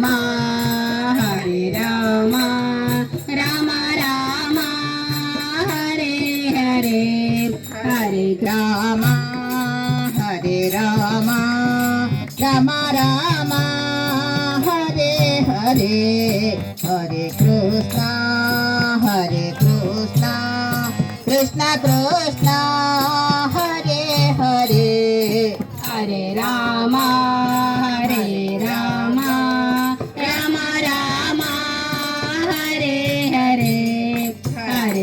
come.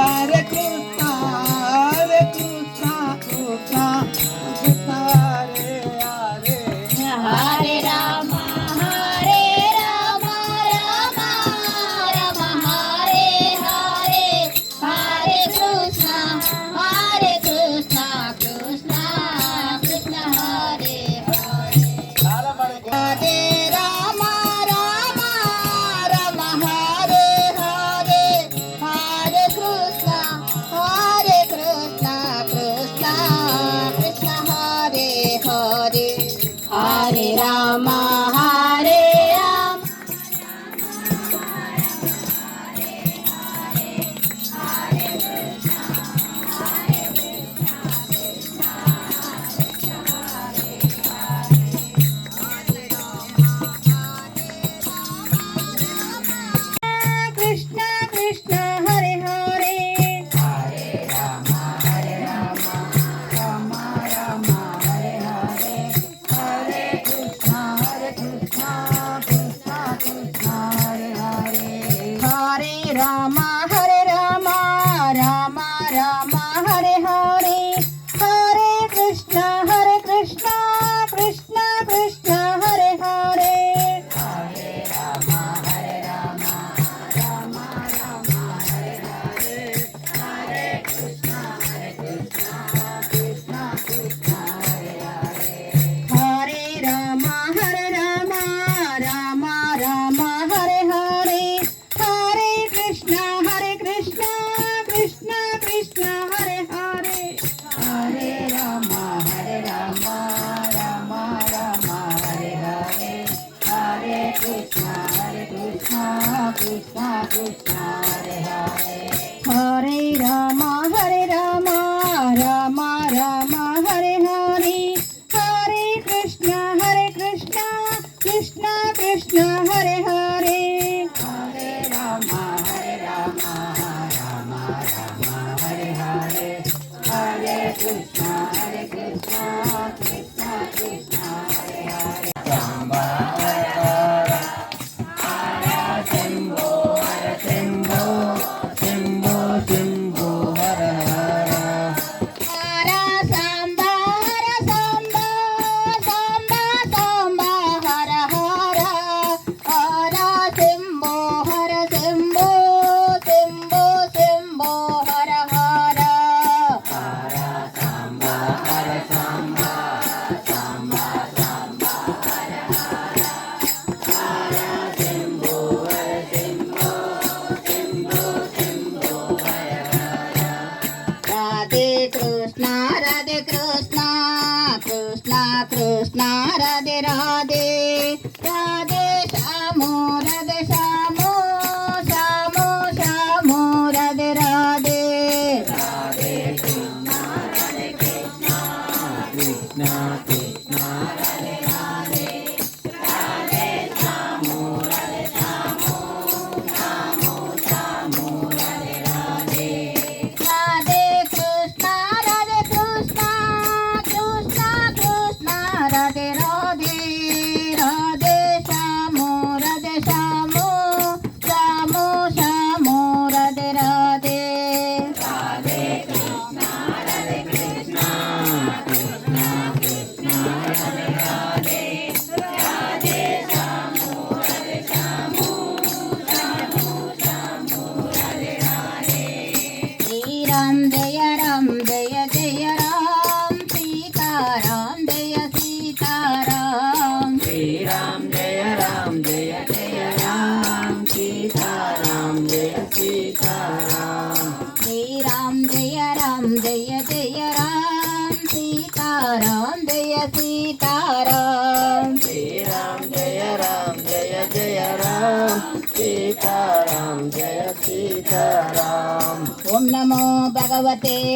Hare Krishna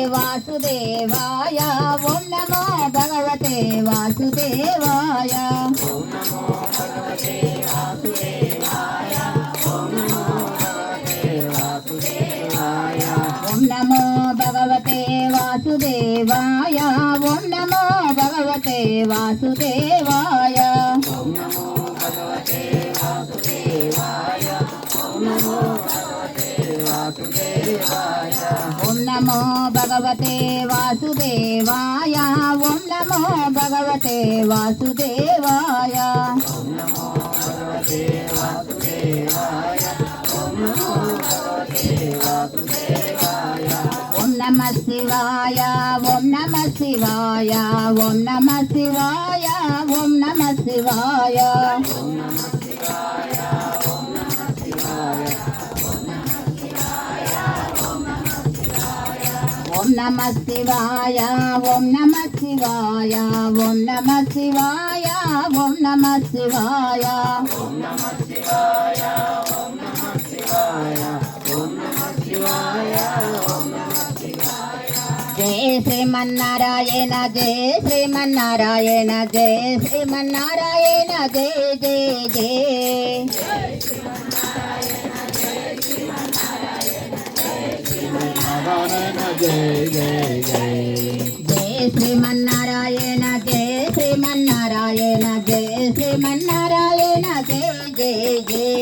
దేవాసు భగవతే వాసుదేవాయ. నమ శివాయ ఓం నమ శివాయ ఓం నమ శివాయ ఓం నమ శివాయ. నమ శివాయ ఓం నమ శివాయ ఓం నమ శివాయ ఓం నమ శివాయ జయ శ్రీమన్నారాయణ జయ శ్రీమన్నారాయణ జయ శ్రీమన్నారాయణ జయ జయ జయ శరవణ జయ జయ జయ జయ శ్రీమన్నారాయణ జయ శ్రీమన్నారాయణ జయ శ్రీమన్నారాయణ జయ జయ జయ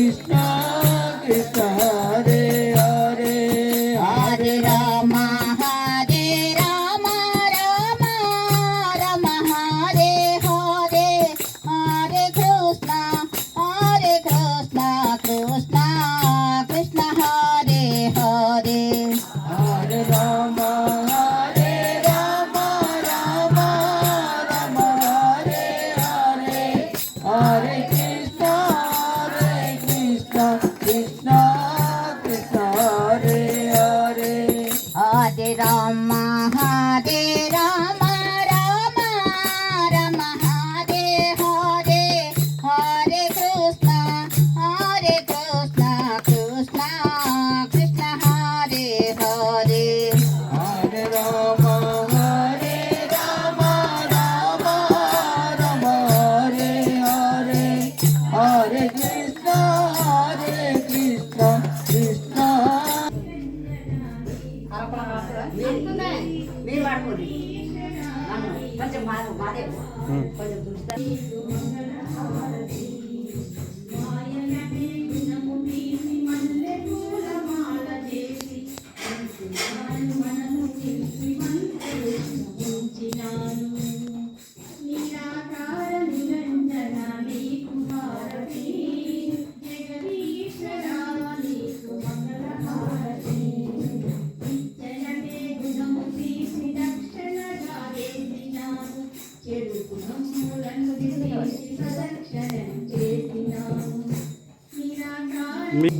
Krishna మాట్లాడుకోండి కొంచెం మాదే కొంచెం మీ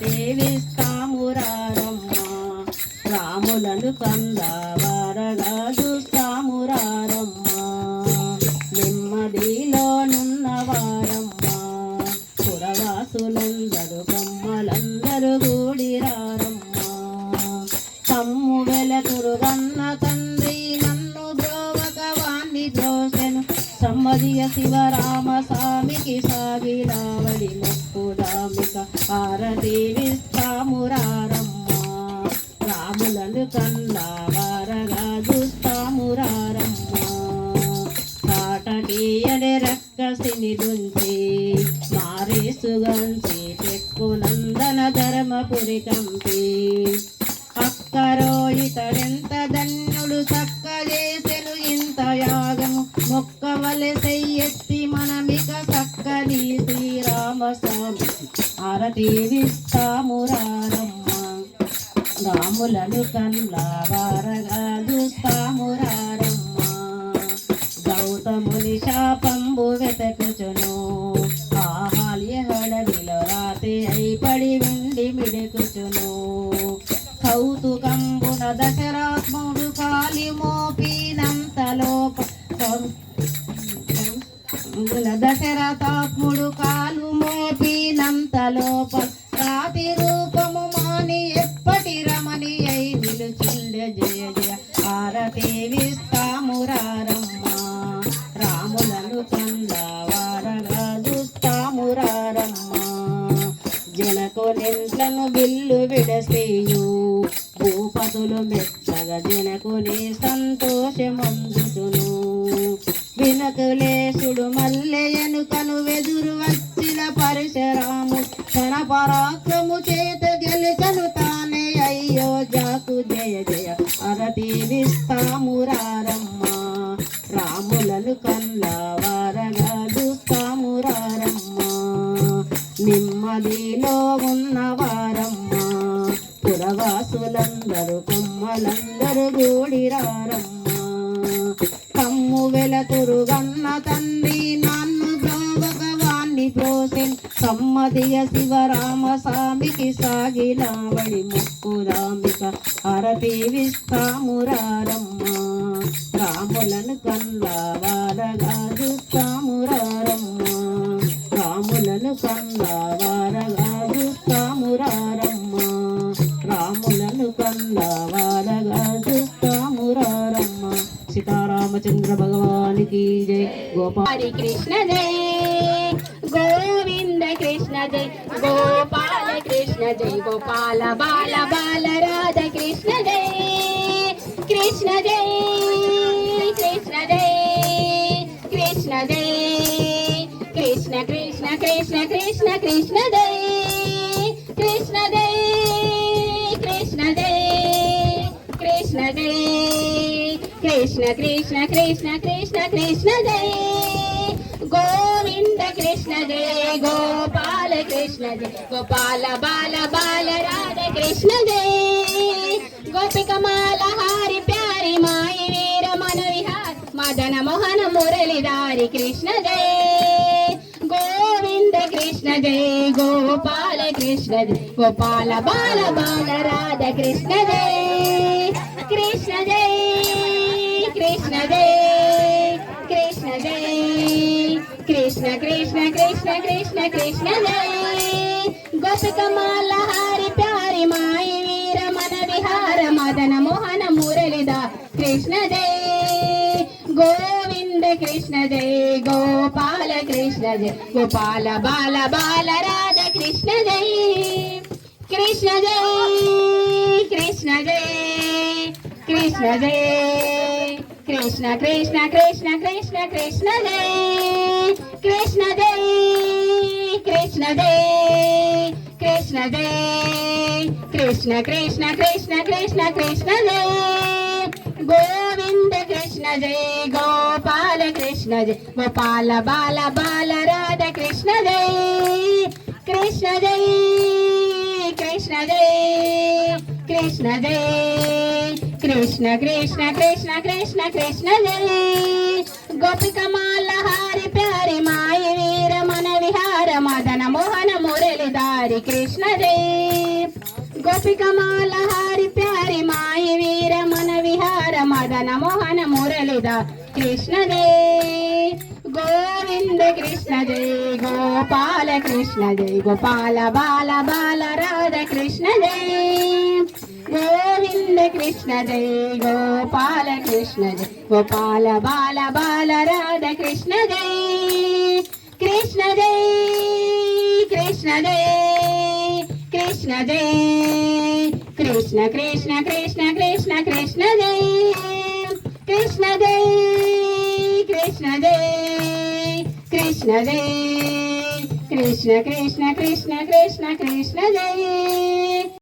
సేవిస్తాము రారమ్మ. రాములను కందావారగా చూస్తాము రారమ్మ. నెమ్మదిలోనున్న వారమ్మ. పురవాసులందరూ కమ్మలందరూ కూడి రారమ్మ. కమ్ము వెలతురుగన్న తండ్రి నన్ను ద్రోవక వాణ్ణి ద్రోసెను. సమ్మదిగ శివరా గౌతముని వెతకుచును ఆహాల్య హడవిలో రాతి అయి పడి వెండి మిడుకుచును కౌతుకంబున దశరాత్ముడు కాలి మోపినంతలోప దశరథాత్ముడు కాలు ఎంట్లను బిల్లు విడసేయు. భూపతులు మెచ్చగ జనకుని సంతోషమందుతును వినతులేశుడు మల్లె ఎనుకను వెదురు వచ్చిన పరశురాము. తన పరాక్రము చేత గెలుచను తానే అయ్యో జాకు జయ జయ అరతి విస్తాము రారమ్మ. రాములను కల్లావ నెమ్మదిలో ఉన్నవారమ్మా పురవాసులందరూ కొమ్మలందరూ గూడిరారమ్మా. కమ్ము వెలతురు గన్న తండ్రి నన్ను బ్రోవక వాణ్ణి ప్రోసెన్ సమ్మదియ శివరామ స్వామికి సాగిలావడి ముక్కురాంబిక అరతి విస్తామురారమ్మా రాములను కల్లా వారగా చూస్తాము రారమ్మా రాములను రాములను కల్లా వారగా సీతారామచంద్ర భగవానికి జై. గోపాల్ హరి కృష్ణ జయ గోవింద కృష్ణ జయ గోపాల కృష్ణ జయ గోపాల బాల బాల రాధ కృష్ణ జయ కృష్ణ జయ కృష్ణ జయ కృష్ణ కృష్ణ కృష్ణ దై కృష్ణ దై కృష్ణ దై కృష్ణ దై కృష్ణ కృష్ణ కృష్ణ కృష్ణ కృష్ణ దై. గోవింద కృష్ణ జయ గోపాల కృష్ణ జయ గోపాల బాల బాల రాధ కృష్ణ జయ గోపికమాల హారి ప్యారి మాయి వీర మన విహార్ మదన మోహన మురళిదారి కృష్ణ జయ కృష్ణ జయ గోపాల కృష్ణ జయ గోపాల బాల బాల రాధ కృష్ణ జయ కృష్ణ జయ కృష్ణ జయ కృష్ణ జయ కృష్ణ కృష్ణ కృష్ణ కృష్ణ కృష్ణ జయ గోపికమాల హారి ప్యారి మాయి వీర మన విహార మదన మోహన మురళిద కృష్ణ జయ కృష్ణ జయ గోపాల కృష్ణ జయ గోపాల బాల బాల రాధ కృష్ణ జయ కృష్ణ జయ కృష్ణ జయ కృష్ణ జయ కృష్ణ కృష్ణ కృష్ణ కృష్ణ కృష్ణ జయ కృష్ణ జయ కృష్ణ జయ కృష్ణ జయ కృష్ణ కృష్ణ కృష్ణ కృష్ణ కృష్ణ జయ గోవింద కృష్ణ జయ గో కృష్ణ జై గోపాల బాల బాల రాధ కృష్ణ జై కృష్ణ జై కృష్ణ జై కృష్ణ జై కృష్ణ కృష్ణ కృష్ణ కృష్ణ కృష్ణ జై గోపికమాల హారి ప్యారి మాయ వీర మన విహార మదన మోహన మురళిదారి కృష్ణ జై గోపికమాల హారి ప్యారి మాయ వీర నమోహన మురళిద కృష్ణ జయ గోవింద కృష్ణ జయ గోపాల కృష్ణ జయ గోపాల బాల బాల రాధ కృష్ణ జయ గోవింద కృష్ణ జయ గోపాల కృష్ణ జయ గోపాల బాల బాల రాధ కృష్ణ జయ కృష్ణ జయ కృష్ణ జయ కృష్ణ జయ కృష్ణ కృష్ణ కృష్ణ కృష్ణ కృష్ణ జయ కృష్ణదే కృష్ణదే కృష్ణదే కృష్ణ కృష్ణ కృష్ణ కృష్ణ కృష్ణ కృష్ణ జయ